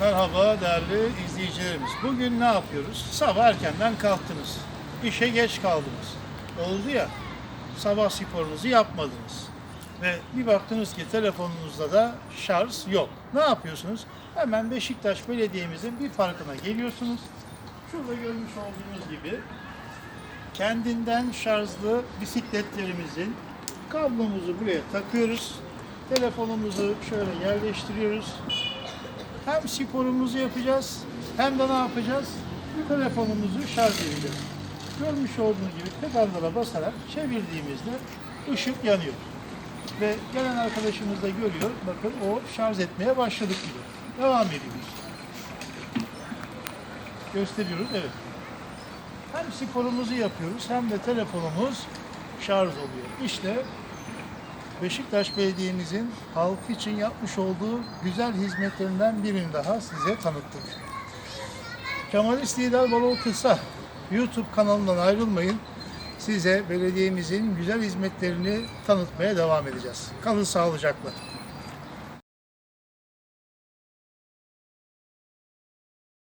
Merhaba değerli izleyicilerimiz. Bugün ne yapıyoruz? Sabah erkenden kalktınız. İşe geç kaldınız. Oldu ya, sabah sporunuzu yapmadınız. Ve bir baktınız ki telefonunuzda da şarj yok. Ne yapıyorsunuz? Hemen Beşiktaş Belediye'mizin bir farkına geliyorsunuz. Şurada görmüş olduğunuz gibi kendinden şarjlı bisikletlerimizin kablomuzu buraya takıyoruz. Telefonumuzu şöyle yerleştiriyoruz. Hem sporumuzu yapacağız hem de ne yapacağız? Telefonumuzu şarj edeceğiz. Görmüş olduğunuz gibi pedallara basarak çevirdiğimizde ışık yanıyor. Ve gelen arkadaşımız da görüyor. Bakın o şarj etmeye başladık gibi. Devam ediyoruz. Gösteriyoruz. Evet. Hem sporumuzu yapıyoruz hem de telefonumuz şarj oluyor. İşte Beşiktaş Belediye'mizin halk için yapmış olduğu güzel hizmetlerinden birini daha size tanıttık. Kemalist Lider Balol Kısa YouTube kanalından ayrılmayın. Size belediyemizin güzel hizmetlerini tanıtmaya devam edeceğiz. Kalın sağlıcakla.